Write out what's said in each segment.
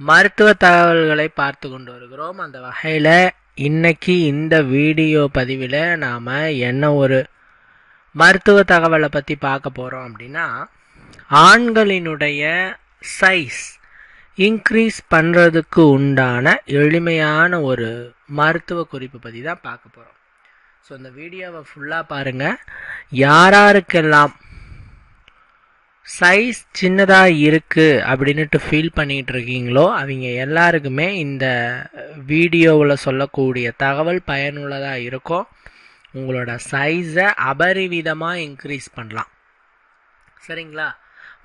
மருத்துவ தகவல்களை பார்த்து கொண்டு வருகிறோம். அந்த வகையில் இன்னைக்கு இந்த வீடியோ பதிவில் நாம் என்ன ஒரு மருத்துவ தகவலை பற்றி பார்க்க போகிறோம் அப்படின்னா ஆண்களினுடைய சைஸ் இன்க்ரீஸ் பண்ணுறதுக்கு உண்டான எளிமையான ஒரு மருத்துவ குறிப்பு பற்றி தான் பார்க்க போகிறோம் ஸோ இந்த வீடியோவை ஃபுல்லாக பாருங்கள் யாராருக்கெல்லாம் சைஸ் சின்னதாக இருக்குது அப்படின்னுட்டு ஃபீல் பண்ணிகிட்டு இருக்கீங்களோ அவங்க எல்லாருக்குமே இந்த வீடியோவில் சொல்லக்கூடிய தகவல் பயனுள்ளதாக இருக்கும். உங்களோட சைஸை அபரிவிதமாக இன்க்ரீஸ் பண்ணலாம். சரிங்களா?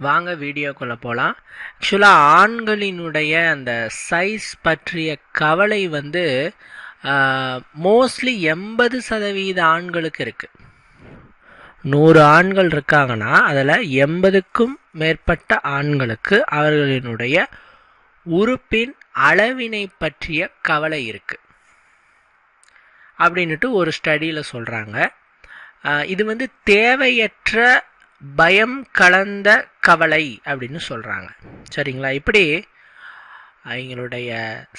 வாங்க வீடியோக்குள்ளே போகலாம் ஆக்சுவலாக ஆண்களினுடைய அந்த சைஸ் பற்றிய கவலை வந்து மோஸ்ட்லி எண்பது சதவீத ஆண்களுக்கு இருக்குது நூறு ஆண்கள் இருக்காங்கன்னா அதில் எண்பதுக்கும் மேற்பட்ட ஆண்களுக்கு அவர்களினுடைய உறுப்பின் அளவினை பற்றிய கவலை இருக்குது அப்படின்ட்டு ஒரு ஸ்டடியில் சொல்கிறாங்க இது வந்து தேவையற்ற பயம் கலந்த கவலை அப்படின்னு சொல்கிறாங்க சரிங்களா? இப்படி அவங்களுடைய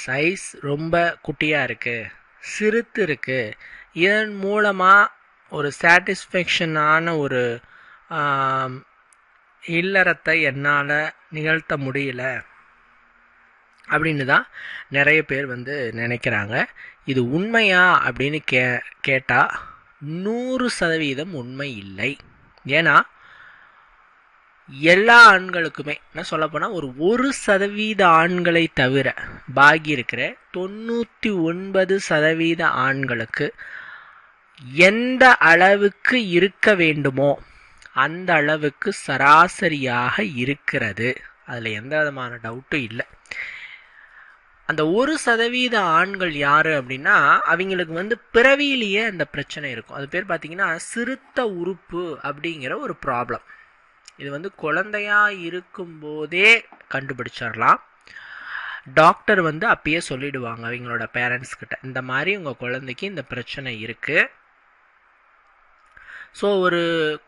சைஸ் ரொம்ப குட்டியாக இருக்குது சிறுத்து இருக்குது இதன் மூலமாக ஒரு சாட்டிஸ்ஃபேக்ஷனான ஒரு இல்லறத்தை என்னால் நிகழ்த்த முடியல. அப்படின்னு தான் நிறைய பேர் வந்து நினைக்கிறாங்க. இது உண்மையா அப்படின்னு கே கேட்டால் நூறு சதவீதம் உண்மை இல்லை. ஏன்னா எல்லா ஆண்களுக்குமே என்ன சொல்லப்போனால் ஒரு ஒரு சதவீத ஆண்களை தவிர பாகி இருக்கிற தொண்ணூற்றி ஒன்பது சதவீத ஆண்களுக்கு எந்த அளவுக்கு இருக்க வேண்டுமோ அந்த அளவுக்கு சராசரியாக இருக்கிறது. அதில் எந்த விதமான டவுட்டும் இல்லை. அந்த ஒரு சதவீத ஆண்கள் யார் அப்படின்னா அவங்களுக்கு வந்து பிறவியிலேயே அந்த பிரச்சனை இருக்கும். அது பேர் பார்த்திங்கன்னா சிறுத்த உறுப்பு அப்படிங்கிற ஒரு ப்ராப்ளம் இது வந்து குழந்தையா இருக்கும்போதே கண்டுபிடிச்சிடலாம். டாக்டர் வந்து அப்பயே சொல்லிடுவாங்க அவங்களோட பேரண்ட்ஸ்கிட்ட இந்த மாதிரி உங்கள் குழந்தைக்கு இந்த பிரச்சனை இருக்குது ஸோ ஒரு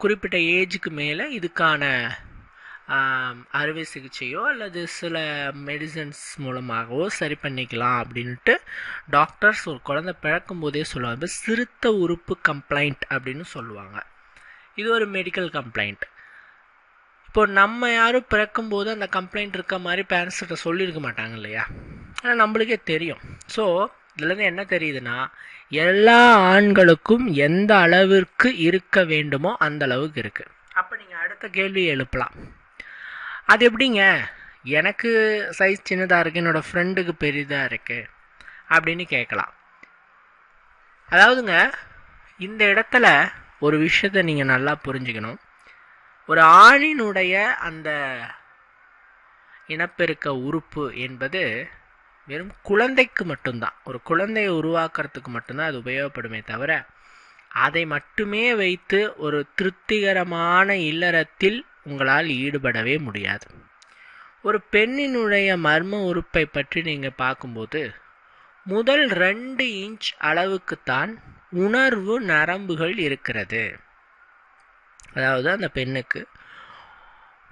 குறிப்பிட்ட ஏஜுக்கு மேலே இதுக்கான அறுவை சிகிச்சையோ அல்லது சில மெடிசன்ஸ் மூலமாகவோ சரி பண்ணிக்கலாம் அப்படின்ட்டு டாக்டர்ஸ் ஒரு குழந்தை பிறக்கும் போதே சொல்லுவாங்க. சிறுத்த உறுப்பு கம்ப்ளைண்ட் அப்படின்னு சொல்லுவாங்க. இது ஒரு மெடிக்கல் கம்ப்ளைண்ட் இப்போ நம்ம யாரும் பிறக்கும்போது அந்த கம்ப்ளைண்ட் இருக்க மாதிரி பேரண்ட்ஸ்கிட்ட சொல்லியிருக்க மாட்டாங்க இல்லையா? ஆனால் நம்மளுக்கே தெரியும். ஸோ இதுலேருந்து என்ன தெரியுதுன்னா எல்லா ஆண்களுக்கும் எந்த அளவிற்கு இருக்க வேண்டுமோ அந்த அளவுக்கு இருக்குது அப்போ நீங்கள் அடுத்த கேள்வி எழுப்பலாம். அது எப்படிங்க? எனக்கு சைஸ் சின்னதாக இருக்குது என்னோடய ஃப்ரெண்டுக்கு பெரிதாக இருக்குது அப்படின்னு கேட்கலாம். அதாவதுங்க இந்த இடத்துல ஒரு விஷயத்தை நீங்கள் நல்லா புரிஞ்சுக்கணும். ஒரு ஆணினுடைய அந்த இனப்பெருக்க உறுப்பு என்பது வெறும் குழந்தைக்கு மட்டும்தான். ஒரு குழந்தையை உருவாக்குறதுக்கு மட்டும்தான் அது உபயோகப்படுமே தவிர அதை மட்டுமே வைத்து ஒரு திருப்திகரமான இல்லறத்தில் உங்களால் ஈடுபடவே முடியாது. ஒரு பெண்ணினுடைய மர்ம உறுப்பை பற்றி நீங்கள் பார்க்கும்போது முதல் ரெண்டு இன்ச் அளவுக்குத்தான் உணர்வு நரம்புகள் இருக்கிறது. அதாவது அந்த பெண்ணுக்கு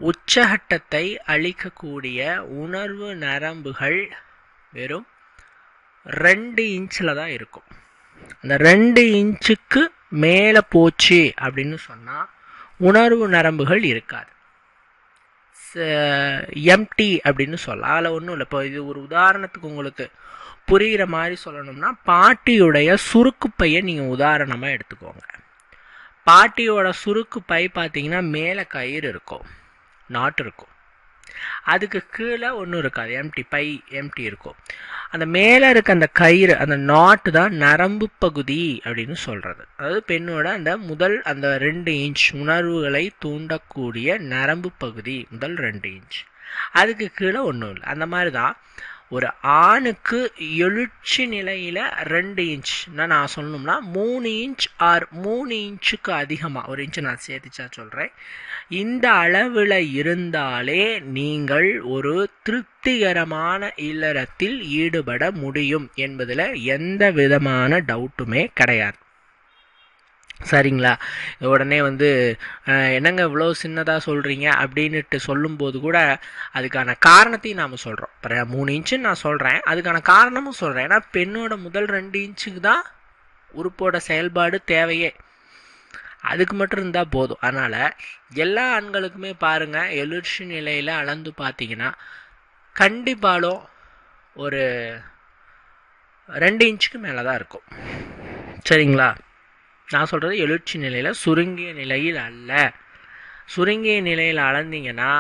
உச்சகட்டத்தை அளிக்கக்கூடிய உணர்வு நரம்புகள் வெறும் ரெண்டு இன்ச்சில் தான் இருக்கும். அந்த ரெண்டு இன்ச்சுக்கு மேலே போச்சு அப்படின்னு சொன்னால் உணர்வு நரம்புகள் இருக்காது. எம்டி அப்படின்னு சொல்லலாம் அதில் ஒன்றும் இல்லை. இப்போ இது ஒரு உதாரணத்துக்கு உங்களுக்கு புரிகிற மாதிரி சொல்லணும்னா பாட்டியுடைய சுருக்கு பையை நீங்கள் உதாரணமாக எடுத்துக்கோங்க. பாட்டியோட சுருக்கு பை பார்த்தீங்கன்னா மேலே கயிறு இருக்கும் நாட்டு இருக்கும். அதுக்கு கீழே ஒன்றும் இருக்காது. எம்டி பை எம்டி இருக்கும். அந்த மேலே இருக்க அந்த கயிறு அந்த நாட்டு தான் நரம்பு பகுதி அப்படின்னு சொல்கிறது அதாவது பெண்ணோட அந்த முதல் அந்த ரெண்டு இன்ச் உணர்வுகளை தூண்டக்கூடிய நரம்பு பகுதி முதல் ரெண்டு இன்ச் அதுக்கு கீழே ஒன்றும் இல்லை. அந்த மாதிரி தான் ஒரு ஆணுக்கு எழுச்சி நிலையில் ரெண்டு இன்ச் நான் சொல்லணும்னா மூணு இன்ச் ஆர் மூணு இன்ச்சுக்கு அதிகமாக ஒரு இன்ச்சு நான் சேர்த்துச்சா சொல்கிறேன் இந்த அளவில் இருந்தாலே நீங்கள் ஒரு திருப்திகரமான இல்லறத்தில் ஈடுபட முடியும் என்பதில் எந்த விதமான டவுட்டுமே கிடையாது. சரிங்களா? உடனே வந்து என்னங்க இவ்வளோ சின்னதாக சொல்கிறீங்க அப்படின்ட்டு சொல்லும்போது கூட அதுக்கான காரணத்தையும் நாம் சொல்கிறோம் இப்போ மூணு இன்ச்சுன்னு நான் சொல்கிறேன் அதுக்கான காரணமும் சொல்கிறேன் ஏன்னா பெண்ணோட முதல் ரெண்டு இன்ச்சுக்கு தான் உறுப்போட செயல்பாடு தேவையே. அதுக்கு மட்டும் இருந்தால் போதும். அதனால் எல்லா ஆண்களுக்குமே பாருங்கள் எழுச்சி நிலையில் அளந்து பார்த்தீங்கன்னா கண்டிப்பாலும் ஒரு ரெண்டு இன்ச்சுக்கு மேலே தான் இருக்கும். சரிங்களா? நான் சொல்கிறது எழுச்சி நிலையில் சுருங்கிய நிலையில் அல்ல. சுருங்கிய நிலையில் அளந்தீங்கன்னா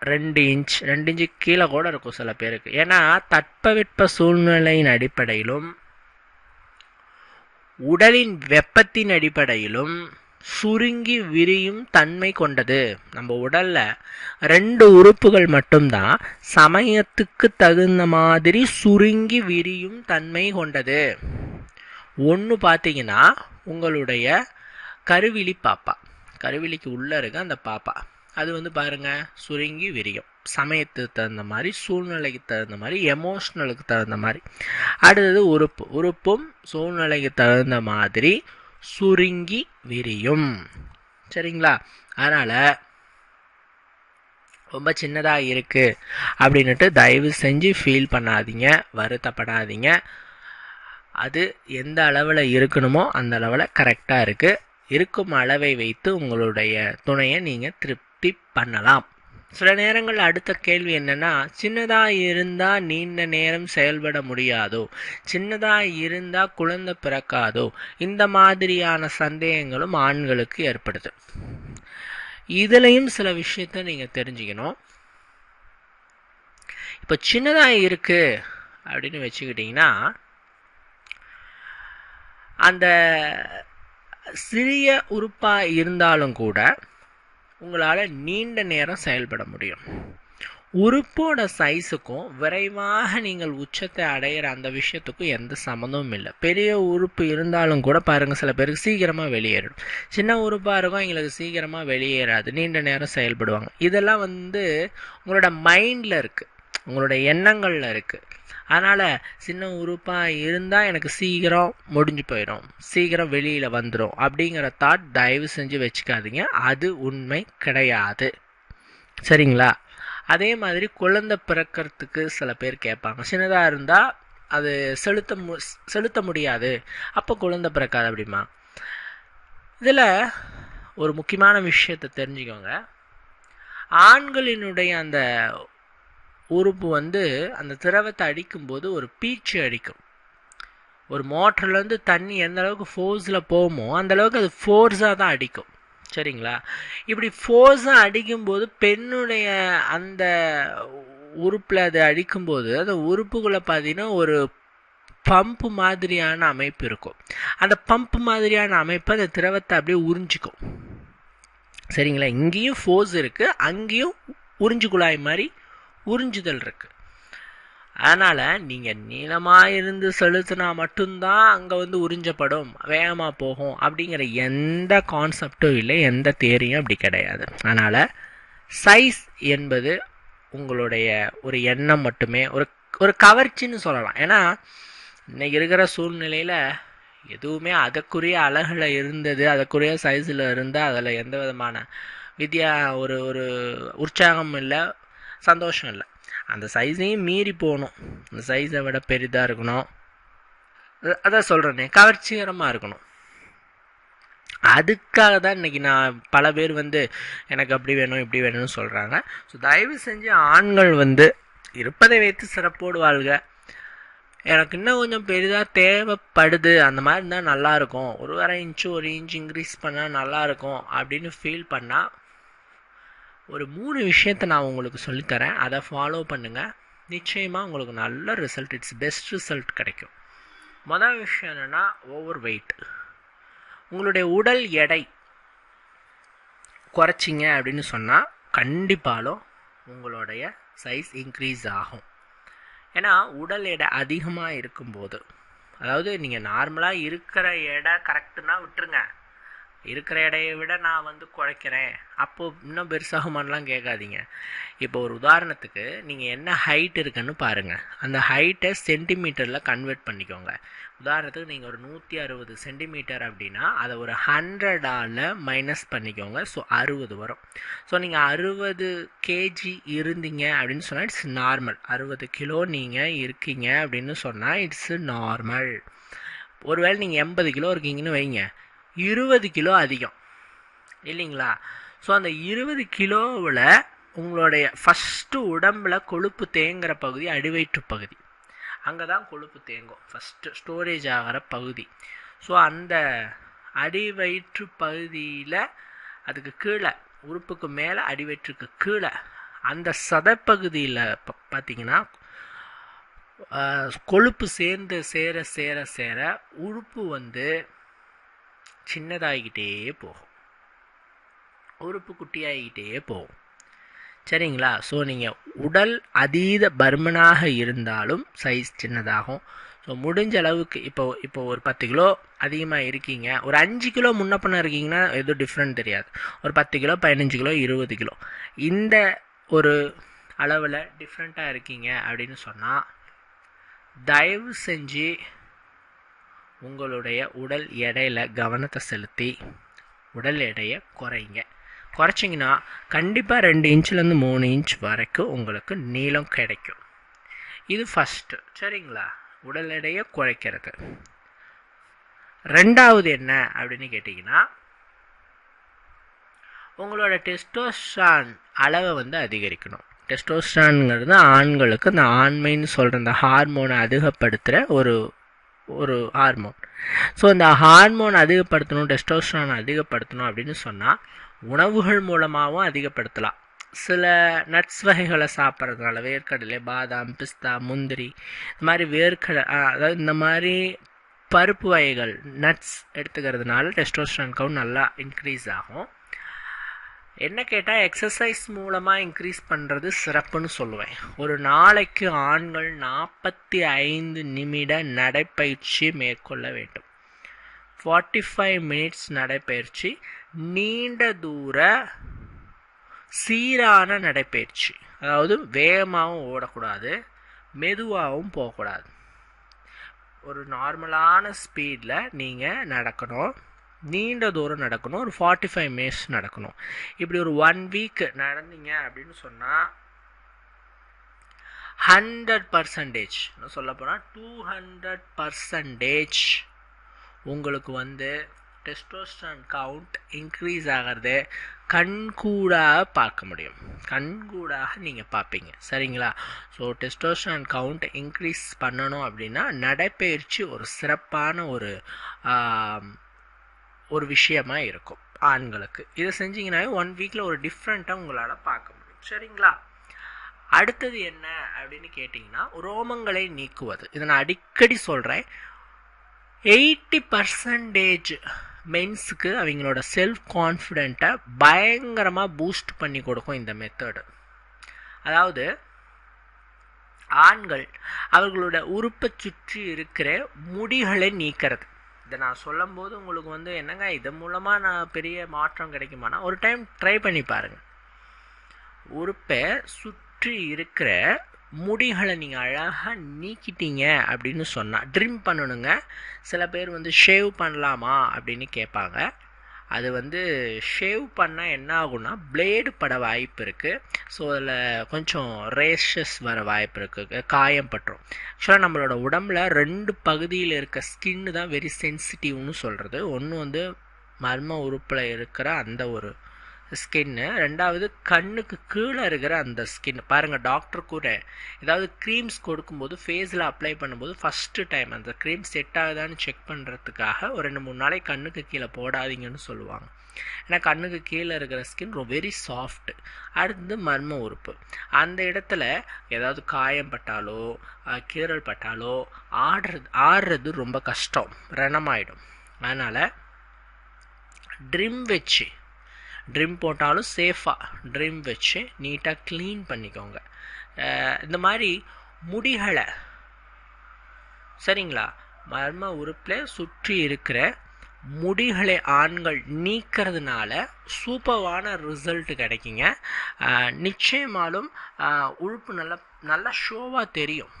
ரெண்டு இன்ச் ரெண்டு இன்ச்சு கீழே கூட இருக்கும் சில பேருக்கு. ஏன்னா தட்பவெட்ப சூழ்நிலையின் அடிப்படையிலும் உடலின் வெப்பத்தின் அடிப்படையிலும் சுருங்கி விரியும் தன்மை கொண்டது. நம்ம உடலில் ரெண்டு உறுப்புகள் மட்டும்தான் சமயத்துக்கு தகுந்த மாதிரி சுருங்கி விரியும் தன்மை கொண்டது. ஒன்று பார்த்தீங்கன்னா உங்களுடைய கருவிழி பாப்பா. கருவிழிக்கு உள்ளே இருக்க அந்த பாப்பா. அது வந்து பாருங்க சுருங்கி விரியும். சமயத்துக்கு தகுந்த மாதிரி சூழ்நிலைக்கு தகுந்த மாதிரி எமோஷ்னலுக்கு தகுந்த மாதிரி. அடுத்தது உறுப்பு. உறுப்பும் சூழ்நிலைக்கு தகுந்த மாதிரி சுருங்கி விரியும். சரிங்களா? அதனால் ரொம்ப சின்னதாக இருக்குது அப்படின்னுட்டு தயவு செஞ்சு ஃபீல் பண்ணாதீங்க வருத்தப்படாதீங்க. அது எந்த அளவில் இருக்கணுமோ அந்த அளவில் கரெக்டாக இருக்குது இருக்கும் அளவை வைத்து உங்களுடைய துணையை நீங்கள் திருப்தி பண்ணலாம். சில நேரங்களில் அடுத்த கேள்வி என்னென்னா சின்னதாக இருந்தால் நீண்ட நேரம் செயல்பட முடியாதோ? சின்னதாக இருந்தால் குழந்தை பிறக்காதோ? இந்த மாதிரியான சந்தேகங்களும் ஆண்களுக்கு ஏற்படுது. இதுலேயும் சில விஷயத்த நீங்கள் தெரிஞ்சுக்கணும். இப்போ சின்னதாக இருக்குது அப்படின்னு வச்சுக்கிட்டிங்கன்னா அந்த சிறிய உறுப்பாக இருந்தாலும் கூட உங்களால் நீண்ட நேரம் செயல்பட முடியும். உறுப்போட சைஸுக்கும் விரைவாக நீங்கள் உச்சத்தை அடையிற அந்த விஷயத்துக்கும் எந்த சம்மந்தமும் இல்லை. பெரிய உறுப்பு இருந்தாலும் கூட பாருங்கள் சில பேருக்கு சீக்கிரமாக வெளியேறிடும். சின்ன உறுப்பாக இருக்கும் எங்களுக்கு சீக்கிரமாக வெளியேறாது. நீண்ட நேரம் செயல்படுவாங்க. இதெல்லாம் வந்து உங்களோட மைண்டில் இருக்குது உங்களோட எண்ணங்களில் இருக்குது அதனால் சின்ன உறுப்பாக இருந்தால் எனக்கு சீக்கிரம் முடிஞ்சு போயிடும். சீக்கிரம் வெளியில் வந்துடும் அப்படிங்கிற தாட் தயவு செஞ்சு வச்சுக்காதீங்க. அது உண்மை கிடையாது. சரிங்களா? அதே மாதிரி குழந்தை பிறக்கிறதுக்கு சில பேர் கேட்பாங்க. சின்னதாக இருந்தால் அது செலுத்த மு செலுத்த முடியாது. அப்போ குழந்தை பிறக்காது அப்படிமா. இதில் ஒரு முக்கியமான விஷயத்தை தெரிஞ்சுக்கோங்க. ஆண்களினுடைய அந்த உறுப்பு வந்து அந்த திரவத்தை அடிக்கும்போது ஒரு பீச்சு அடிக்கும். ஒரு மோட்டர்லேருந்து தண்ணி எந்த அளவுக்கு ஃபோர்ஸில் போகுமோ அந்த அளவுக்கு அது ஃபோர்ஸாக தான் அடிக்கும். சரிங்களா? இப்படி ஃபோர்ஸாக அடிக்கும்போது பெண்ணுடைய அந்த உறுப்பில் அது அடிக்கும்போது அந்த உறுப்புக்குள்ளே பார்த்தீங்கன்னா ஒரு பம்ப் மாதிரியான அமைப்பு இருக்கும். அந்த பம்ப் மாதிரியான அமைப்பு அந்த திரவத்தை அப்படியே உறிஞ்சிக்கும். சரிங்களா? இங்கேயும் ஃபோர்ஸ் இருக்குது அங்கேயும் உறிஞ்சு குழாய் மாதிரி உறிஞ்சுதல் இருக்குது அதனால் நீங்கள் நீளமாக இருந்து செலுத்தினா மட்டும்தான் அங்கே வந்து உறிஞ்சப்படும் வேகமாக போகும் அப்படிங்கிற எந்த கான்செப்டும் இல்லை எந்த தேரியும் அப்படி கிடையாது. அதனால் சைஸ் என்பது உங்களுடைய ஒரு எண்ணம் மட்டுமே ஒரு ஒரு கவர்ச்சின்னு சொல்லலாம். ஏன்னா இன்னைக்கு இருக்கிற சூழ்நிலையில் எதுவுமே அதற்குரிய அழகில் இருந்தது அதற்குரிய சைஸில் இருந்தால் அதில் எந்த விதமான வித்யா ஒரு ஒரு உற்சாகம் இல்லை சந்தோஷம் இல்லை அந்த சைஸையும் மீறி போகணும். அந்த சைஸை விட பெரிதாக இருக்கணும். அதான் சொல்கிறேனே கவர்ச்சிகரமாக இருக்கணும். அதுக்காக தான் இன்றைக்கி நான் பல பேர் வந்து எனக்கு அப்படி வேணும் இப்படி வேணும்னு சொல்கிறாங்க ஸோ தயவு செஞ்சு ஆண்கள் வந்து இருப்பதை வைத்து சிறப்போடு வாழ்க. எனக்கு இன்னும் கொஞ்சம் பெரிதாக தேவைப்படுது. அந்த மாதிரி இருந்தால் நல்லாயிருக்கும் ஒரு அரை இன்ச்சு ஒரு இன்ச் இன்க்ரீஸ் பண்ணால் நல்லாயிருக்கும் அப்படின்னு ஃபீல் பண்ணால் ஒரு மூணு விஷயத்தை நான் உங்களுக்கு சொல்லித்தரேன். அதை ஃபாலோ பண்ணுங்கள் நிச்சயமாக உங்களுக்கு நல்ல ரிசல்ட் இட்ஸ் பெஸ்ட் ரிசல்ட் கிடைக்கும். மொதல் விஷயம் என்னென்னா ஓவர் வெயிட் உங்களுடைய உடல் எடை குறைச்சிங்க அப்படின்னு சொன்னால் கண்டிப்பாலும் உங்களுடைய சைஸ் இன்க்ரீஸ் ஆகும். ஏன்னா உடல் எடை அதிகமாக இருக்கும்போது அதாவது நீங்கள் நார்மலாக இருக்கிற எடை கரெக்டுனா விட்டுருங்க. இருக்கிற இடையை விட நான் வந்து குறைக்கிறேன் அப்போது இன்னும் பெருசாகுமான்லாம் கேட்காதீங்க. இப்போ ஒரு உதாரணத்துக்கு நீங்கள் என்ன ஹைட் இருக்குன்னு பாருங்கள் அந்த ஹைட்டை சென்டிமீட்டரில் கன்வெர்ட் பண்ணிக்கோங்க. உதாரணத்துக்கு நீங்கள் ஒரு நூற்றி அறுபது சென்டிமீட்டர் அப்படின்னா அதை ஒரு ஹண்ட்ரடால் மைனஸ் பண்ணிக்கோங்க. ஸோ அறுபது வரும். ஸோ நீங்கள் அறுபது கேஜி இருந்தீங்க அப்படின்னு சொன்னால் இட்ஸ் நார்மல் அறுபது கிலோ நீங்கள் இருக்கீங்க அப்படின்னு சொன்னால் இட்ஸ் நார்மல் ஒருவேளை நீங்கள் எண்பது கிலோ இருக்கீங்கன்னு வைங்க. இருபது கிலோ அதிகம். இல்லைங்களா? ஸோ அந்த இருபது கிலோவில் உங்களுடைய ஃபஸ்ட்டு உடம்பில் கொழுப்பு தேங்குகிற பகுதி அடிவயிற்று பகுதி. அங்கே தான் கொழுப்பு தேங்கும். ஃபஸ்ட்டு ஸ்டோரேஜ் ஆகிற பகுதி. ஸோ அந்த அடிவயிற்று பகுதியில் அதுக்கு கீழே உறுப்புக்கு மேலே அடிவயிற்றுக்கு கீழே அந்த சதப்பகுதியில் பார்த்தீங்கன்னா கொழுப்பு சேர்ந்து சேர சேர சேர உறுப்பு வந்து சின்னதாகிக்கிட்டே போகும். உறுப்பு குட்டியாகிக்கிட்டே போகும். சரிங்களா? ஸோ நீங்கள் உடல் அதீத பர்மனாக இருந்தாலும் சைஸ் சின்னதாகும். ஸோ முடிஞ்ச அளவுக்கு இப்போ இப்போ ஒரு பத்து கிலோ அதிகமாக இருக்கீங்க. ஒரு அஞ்சு கிலோ முன்ன பண்ண இருக்கீங்கன்னா எதுவும் டிஃப்ரெண்ட் தெரியாது. ஒரு பத்து கிலோ பதினஞ்சு கிலோ இருபது கிலோ. இந்த ஒரு அளவில் டிஃப்ரெண்ட்டாக இருக்கீங்க அப்படின்னு சொன்னால் தயவு செஞ்சு உங்களுடைய உடல் எடையில் கவனத்தை செலுத்தி உடல் எடையை குறைங்க. குறைச்சிங்கன்னா கண்டிப்பாக ரெண்டு இன்ச்லேருந்து மூணு இன்ச் வரைக்கும் உங்களுக்கு நீளம் கிடைக்கும். இது ஃபஸ்ட்டு சரிங்களா? உடல் எடையை குறைக்கிறது. ரெண்டாவது என்ன அப்படின்னு கேட்டிங்கன்னா உங்களோட டெஸ்டோஸ்டான் அளவை வந்து அதிகரிக்கணும். டெஸ்டோஸ்டான்ங்கிறது ஆண்களுக்கு இந்த ஆண்மைன்னு சொல்கிற இந்த ஹார்மோனை அதிகப்படுத்துகிற ஒரு ஒரு ஹார்மோன் ஸோ இந்த ஹார்மோன் அதிகப்படுத்தணும் டெஸ்டோஸ்ட்ரான் அதிகப்படுத்தணும் அப்படின்னு சொன்னால் உணவுகள் மூலமாகவும் அதிகப்படுத்தலாம். சில நட்ஸ் வகைகளை சாப்பிட்றதுனால வேர்க்கடலை பாதாம் பிஸ்தா முந்திரி இந்த மாதிரி வேர்க்கடை அதாவது இந்த மாதிரி பருப்பு வகைகள் நட்ஸ் எடுத்துக்கிறதுனால டெஸ்டோஸ்ட்ரான் கவுண்ட் நல்லா இன்க்ரீஸ் ஆகும். என்ன கேட்டால் எக்ஸசைஸ் மூலமாக இன்க்ரீஸ் பண்ணுறது சிறப்புன்னு சொல்லுவேன். ஒரு நாளைக்கு ஆண்கள் நாற்பத்தி ஐந்து நிமிட நடைப்பயிற்சி மேற்கொள்ள வேண்டும். ஃபார்ட்டி ஃபைவ் மினிட்ஸ் நடைப்பயிற்சி நீண்ட தூர சீரான நடைப்பயிற்சி. அதாவது வேகமாகவும் ஓடக்கூடாது மெதுவாகவும் போகக்கூடாது. ஒரு நார்மலான ஸ்பீடில் நீங்கள் நடக்கணும். நீண்ட தூரம் நடக்கணும் ஒரு ஃபார்ட்டி ஃபைவ் மினிட்ஸ் நடக்கணும். இப்படி ஒரு ஒன் வீக் நடந்தீங்க அப்படின்னு சொன்னால் ஹண்ட்ரட் பர்சன்டேஜ் சொல்ல போனால் டூ ஹண்ட்ரட் பர்சன்டேஜ் உங்களுக்கு வந்து டெஸ்டோஸ்டான் கவுண்ட் இன்க்ரீஸ் ஆகிறது கண்கூடாக பார்க்க முடியும். கண்கூடாக நீங்கள் பார்ப்பீங்க. சரிங்களா? ஸோ டெஸ்டோஸ்டான் கவுண்ட் இன்க்ரீஸ் பண்ணணும் அப்படின்னா நடைப்பயிற்சி ஒரு சிறப்பான ஒரு ஒரு விஷயமா இருக்கும் ஆண்களுக்கு. இதை செஞ்சீங்கன்னாவே ஒன் வீக்கில் ஒரு டிஃப்ரெண்ட்டாக உங்களால் பார்க்க முடியும். சரிங்களா? அடுத்தது என்ன அப்படின்னு கேட்டிங்கன்னா ரோமங்களை நீக்குவது. இதை நான் அடிக்கடி சொல்கிறேன் எயிட்டி பர்சன்டேஜ் மென்ஸுக்கு அவங்களோட செல்ஃப் கான்ஃபிடென்ட்டை பயங்கரமாக பூஸ்ட் பண்ணி கொடுக்கும் இந்த மெத்தடு அதாவது ஆண்கள் அவர்களோட உறுப்பை சுற்றி இருக்கிற முடிகளை நீக்கிறது. இதை நான் சொல்லும் போது உங்களுக்கு வந்து என்னங்க இது மூலமாக நான் பெரிய மாற்றம் கிடைக்குமானா ஒரு டைம் ட்ரை பண்ணி பாருங்கள் உறுப்பை சுற்றி இருக்கிற முடிகளை நீங்கள் அழகாக நீக்கிட்டீங்க அப்படின்னு சொன்னால் ட்ரிம் பண்ணணுங்க. சில பேர் வந்து ஷேவ் பண்ணலாமா அப்படின்னு கேட்பாங்க. அது வந்து ஷேவ் பண்ணால் என்ன ஆகும்னா பிளேடு பட வாய்ப்பு இருக்குது ஸோ அதில் கொஞ்சம் ரேஷஸ் வர வாய்ப்பு இருக்குது காயம் பட்டுரும். ஆக்சுவலாக நம்மளோட உடம்புல ரெண்டு பகுதியில் இருக்க ஸ்கின்னு தான் வெரி சென்சிட்டிவ்னு சொல்கிறது ஒன்று வந்து மர்ம உறுப்பில் இருக்கிற அந்த ஒரு ஸ்கின்னு ரெண்டாவது கண்ணுக்கு கீழே இருக்கிற அந்த ஸ்கின் பாருங்கள் டாக்டர் கூட ஏதாவது க்ரீம்ஸ் கொடுக்கும்போது ஃபேஸில் அப்ளை பண்ணும்போது ஃபஸ்ட்டு டைம் அந்த க்ரீம் செட் ஆகுதான்னு செக் பண்ணுறதுக்காக ஒரு ரெண்டு மூணு நாளைக்கு கண்ணுக்கு கீழே போடாதீங்கன்னு சொல்லுவாங்க. ஏன்னா கண்ணுக்கு கீழே இருக்கிற ஸ்கின் வெரி சாஃப்ட் அடுத்தது மர்ம உறுப்பு. அந்த இடத்துல ஏதாவது காயம் பட்டாலோ கீரல் பட்டாலோ ஆடுறது ஆடுறது ரொம்ப கஷ்டம். ரணமாயிடும். அதனால் ட்ரிம் வச்சு ட்ரிம் போட்டாலும் சேஃபாக ட்ரிம் வச்சு நீட்டாக க்ளீன் பண்ணிக்கோங்க. இந்த மாதிரி முடிகளை சரிங்களா? மர்ம உறுப்பில் சுற்றி இருக்கிற முடிகளை ஆண்கள் நீக்கிறதுனால சூப்பர்வான ரிசல்ட் கிடைக்குங்க. நிச்சயமாலும் உழுப்பு உறுப்பு நல்ல நல்லா ஷோவாக தெரியும்.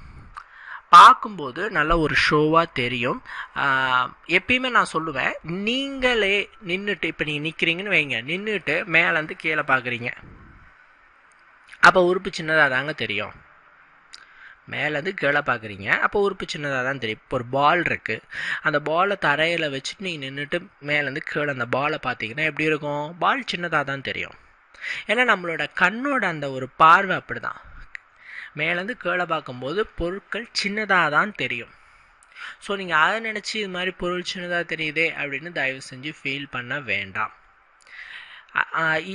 பார்க்கும்போது நல்ல ஒரு ஷோவாக தெரியும். எப்பயுமே நான் சொல்லுவேன் நீங்களே நின்றுட்டு இப்போ நீங்கள் நிற்கிறீங்கன்னு வைங்க. நின்றுட்டு மேலேருந்து கீழே பார்க்குறீங்க. அப்போ உறுப்பு சின்னதாக தாங்க தெரியும். மேலேருந்து கீழே பார்க்குறீங்க அப்போ உறுப்பு சின்னதாக தான் தெரியும். இப்போ ஒரு பால் இருக்குது அந்த பாலை தரையில் வச்சுட்டு நீங்கள் நின்றுட்டு மேலேருந்து கீழே அந்த பாலை பார்த்தீங்கன்னா எப்படி இருக்கும்? பால் சின்னதாக தான் தெரியும். ஏன்னா நம்மளோட கண்ணோட அந்த ஒரு பார்வை அப்படி தான் மேலேருந்து கீழே பார்க்கும்போது பொருட்கள் சின்னதாக தான் தெரியும். ஸோ நீங்கள் அதை நினச்சி இது மாதிரி பொருள் சின்னதாக தெரியுதே அப்படின்னு தயவு செஞ்சு ஃபீல் பண்ண வேண்டாம்.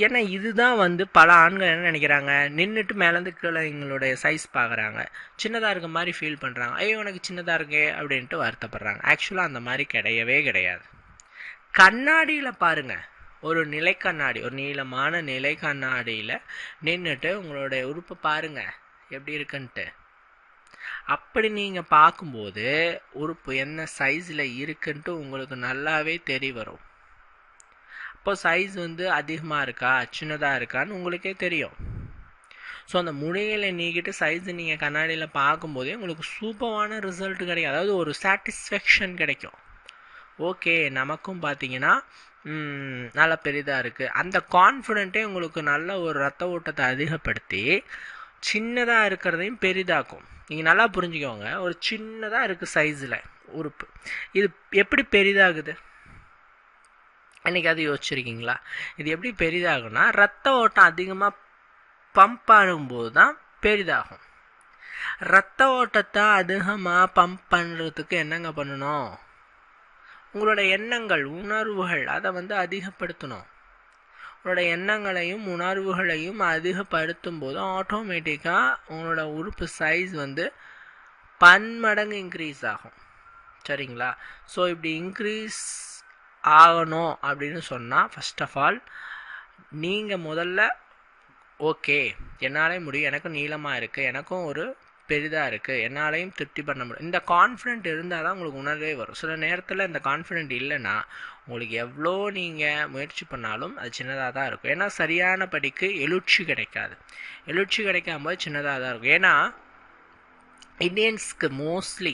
ஏன்னா இதுதான் வந்து பல ஆண்கள் என்ன நினைக்கிறாங்க? நின்றுட்டு மேலேருந்து கீழே எங்களுடைய சைஸ் பார்க்குறாங்க. சின்னதாக இருக்க மாதிரி ஃபீல் பண்ணுறாங்க ஐயோ எனக்கு சின்னதாக இருக்கே அப்படின்ட்டு வருத்தப்படுறாங்க. ஆக்சுவலாக அந்த மாதிரி கிடையவே கிடையாது. கண்ணாடியில் பாருங்க. ஒரு நிலை கண்ணாடி ஒரு நீளமான நிலை கண்ணாடியில் நின்றுட்டு உங்களுடைய உறுப்பை பாருங்கள் எப்படி இருக்குன்ட்டு. அப்படி நீங்கள் பார்க்கும்போது உறுப்பு என்ன சைஸில் இருக்குன்ட்டு உங்களுக்கு நல்லாவே தெரிய வரும். அப்போ சைஸ் வந்து அதிகமாக இருக்கா சின்னதாக இருக்கான்னு உங்களுக்கே தெரியும். ஸோ அந்த முனைகளை நீக்கிட்டு சைஸ் நீங்கள் கண்ணாடியில் பார்க்கும்போதே உங்களுக்கு சூப்பரான ரிசல்ட் கிடைக்கும். அதாவது ஒரு சாட்டிஸ்ஃபேக்ஷன் கிடைக்கும். ஓகே நமக்கும் பார்த்தீங்கன்னா நல்லா பெரிதாக இருக்குது அந்த கான்ஃபிடென்ட்டே உங்களுக்கு நல்ல ஒரு ரத்த ஓட்டத்தை அதிகப்படுத்தி சின்னதாக இருக்கிறதையும் பெரிதாக்கும். நீங்கள் நல்லா புரிஞ்சுக்கோங்க. ஒரு சின்னதாக இருக்குது சைஸில் உறுப்பு. இது எப்படி பெரிதாகுது? அன்றைக்கி அது யோசிச்சிருக்கீங்களா? இது எப்படி பெரிதாகும்னா ரத்த ஓட்டம் அதிகமாக பம்ப் ஆகும்போது தான் பெரிதாகும். ரத்த ஓட்டத்தை அதிகமாக பம்ப் பண்ணுறதுக்கு என்னங்க பண்ணணும்? உங்களோட எண்ணங்கள் உணர்வுகள் அதை வந்து அதிகப்படுத்தணும். உங்களோட எண்ணங்களையும் உணர்வுகளையும் அதிகப்படுத்தும் போது ஆட்டோமேட்டிக்காக உங்களோட உறுப்பு சைஸ் வந்து பன்மடங்கு இன்க்ரீஸ் ஆகும். சரிங்களா? ஸோ இப்படி இன்க்ரீஸ் ஆகணும் அப்படின்னு சொன்னால் ஃபஸ்ட் ஆஃப் ஆல் நீங்கள் முதல்ல ஓகே என்னாலே முடியும். எனக்கும் நீளமாக இருக்குது எனக்கும் ஒரு பெரிதாக இருக்குது என்னாலையும் திருப்தி பண்ண முடியும். இந்த கான்ஃபிடென்ட் இருந்தால் தான் உங்களுக்கு உணர்வே வரும். சில நேரத்தில் இந்த கான்ஃபிடென்ட் இல்லைன்னா உங்களுக்கு எவ்வளோ நீங்கள் முயற்சி பண்ணாலும் அது சின்னதாக தான் இருக்கும். ஏன்னா சரியான படிக்கு எழுச்சி கிடைக்காது. எழுச்சி கிடைக்காம போது சின்னதாக தான் இருக்கும். ஏன்னா இந்தியன்ஸ்க்கு மோஸ்ட்லி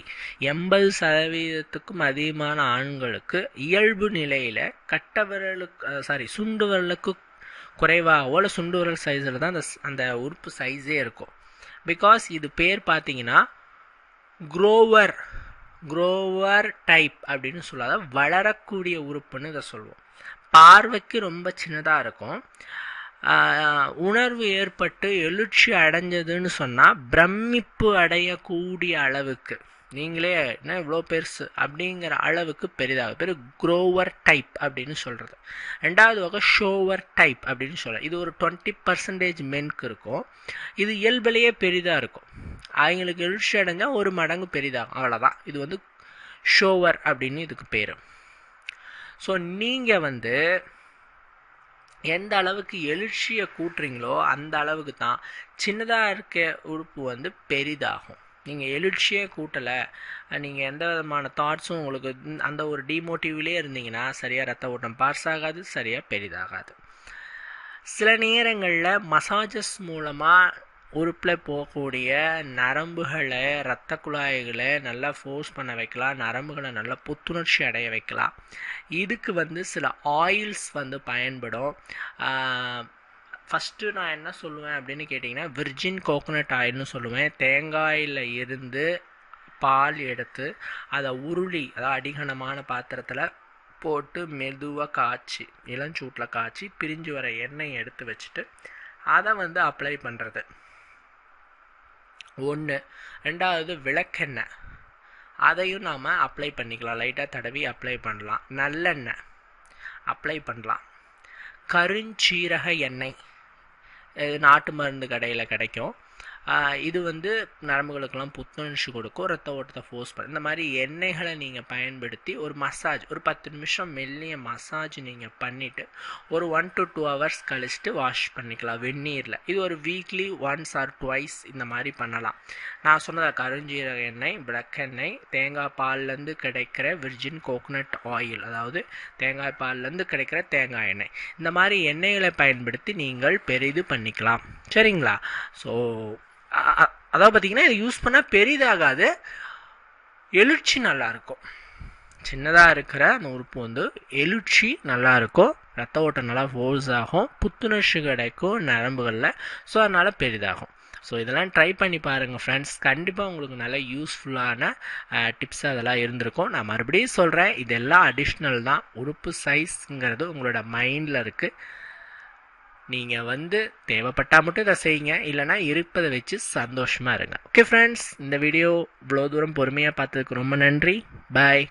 எண்பது சதவீதத்துக்கும் அதிகமான ஆண்களுக்கு இயல்பு நிலையில் கட்ட விரலுக்கு சாரி சுண்டு விரலுக்கு குறைவாகவோ இல்லை சுண்டு விரல் சைஸில் தான் அந்த அந்த உறுப்பு சைஸே இருக்கும். பிகாஸ் இது பேர் பார்த்தீங்கன்னா குரோவர் குரோவர் டைப் அப்படின்னு சொல்லாத வளரக்கூடிய உறுப்புன்னு இதை சொல்லுவோம். பார்வைக்கு ரொம்ப சின்னதாக இருக்கும். உணர்வு ஏற்பட்டு எழுச்சி அடைஞ்சதுன்னு சொன்னால் பிரமிப்பு அடையக்கூடிய அளவுக்கு. நீங்களே என்ன இவ்வளோ பெருசு அப்படிங்கிற அளவுக்கு பெரிதாக பேர் க்ரோவர் டைப் அப்படின்னு சொல்கிறது ரெண்டாவது வகை ஷோவர் டைப் அப்படின்னு சொல்ல இது ஒரு டுவெண்ட்டி பர்சன்டேஜ் மென்க்கு இருக்கும். இது இயல்பிலேயே பெரிதாக இருக்கும். அவங்களுக்கு எழுச்சி அடைஞ்சால் ஒரு மடங்கு பெரிதாகும். அவ்வளோதான் இது வந்து ஷோவர் அப்படின்னு இதுக்கு பேர். ஸோ நீங்கள் வந்து எந்த அளவுக்கு எழுச்சியை கூட்டுறீங்களோ அந்த அளவுக்கு தான் சின்னதாக இருக்க உறுப்பு வந்து பெரிதாகும். நீங்கள் எழுச்சியே கூட்டலை. நீங்கள் எந்த விதமான தாட்ஸும் உங்களுக்கு அந்த ஒரு டிமோட்டிவ்லேயே இருந்தீங்கன்னா சரியாக ரத்த ஓட்டம் பாஸ் ஆகாது சரியாக பெரிதாகாது. சில நேரங்களில் மசாஜஸ் மூலமாக உறுப்பில் போகக்கூடிய நரம்புகளை இரத்த குழாய்களை நல்லா ஃபோர்ஸ் பண்ண வைக்கலாம் நரம்புகளை நல்லா புத்துணர்ச்சி அடைய வைக்கலாம். இதுக்கு வந்து சில ஆயில்ஸ் வந்து பயன்படும். ஃபஸ்ட்டு நான் என்ன சொல்லுவேன் அப்படின்னு கேட்டிங்கன்னா விர்ஜின் கோகோனட் ஆயில்னு சொல்லுவேன். தேங்காயில் இருந்து பால் எடுத்து அதை உருளி அதாவது அடிகனமான பாத்திரத்தில் போட்டு மெதுவாக காய்ச்சி இளஞ்சூட்டில் காய்ச்சி பிரிஞ்சு வர எண்ணெய் எடுத்து வச்சுட்டு அதை வந்து அப்ளை பண்ணுறது ஒன்று ரெண்டாவது விளக்கெண்ணெய். அதையும் நாம் அப்ளை பண்ணிக்கலாம். லைட்டாக தடவி அப்ளை பண்ணலாம். நல்லெண்ணெய். அப்ளை பண்ணலாம். கருஞ்சீரக எண்ணெய். நாட்டு மருந்து கடையில் கிடைக்கும். இது வந்து நரம்புகளுக்கெல்லாம் புத்துணர்ச்சி கொடுக்கும் ரத்த ஓட்டத்தை ஃபோர்ஸ் பண்ணும் இந்த மாதிரி எண்ணெய்களை நீங்கள் பயன்படுத்தி ஒரு மசாஜ் ஒரு பத்து நிமிஷம் மெல்லிய மசாஜ் நீங்கள் பண்ணிவிட்டு ஒரு ஒன் டு டூ ஹவர்ஸ் கழிச்சுட்டு வாஷ் பண்ணிக்கலாம் வெந்நீரில். இது ஒரு வீக்லி ஒன்ஸ் ஆர் ட்வைஸ் இந்த மாதிரி பண்ணலாம். நான் சொன்னதை கருஞ்சீரக எண்ணெய் விளக்கெண்ணெய் தேங்காய் பால்லேருந்து கிடைக்கிற விர்ஜின் கோகனட் ஆயில் அதாவது தேங்காய் பால்லேருந்து கிடைக்கிற தேங்காய் எண்ணெய். இந்த மாதிரி எண்ணெய்களை பயன்படுத்தி நீங்கள் பெரிது பண்ணிக்கலாம். சரிங்களா? ஸோ அதாவது பார்த்தீங்கன்னா இதை யூஸ் பண்ணால் பெரிதாகாது. எழுச்சி நல்லாயிருக்கும் சின்னதாக இருக்கிற அந்த உறுப்பு வந்து எழுச்சி நல்லா இருக்கும் ரத்த ஓட்டம் நல்லா ஃபோர்ஸ் ஆகும். புத்துணர்ச்சி கிடைக்கும் நரம்புகளில். ஸோ அதனால் பெரிதாகும். ஸோ இதெல்லாம் ட்ரை பண்ணி பாருங்கள் ஃப்ரெண்ட்ஸ் கண்டிப்பாக உங்களுக்கு நல்ல யூஸ்ஃபுல்லான டிப்ஸ் அதெல்லாம் இருந்திருக்கும். நான் மறுபடியும் சொல்கிறேன் இதெல்லாம் அடிஷ்னல் தான். உறுப்பு சைஸுங்கிறது உங்களோட மைண்டில் இருக்குது நீங்கள் வந்து தேவைப்பட்டால் மட்டும் இதை செய்யுங்க. இல்லைனா இருப்பதை வச்சு சந்தோஷமாக இருங்க. ஓகே ஃப்ரெண்ட்ஸ் இந்த வீடியோ இவ்வளோ தூரம் பொறுமையாக பார்த்ததுக்கு ரொம்ப நன்றி. பாய்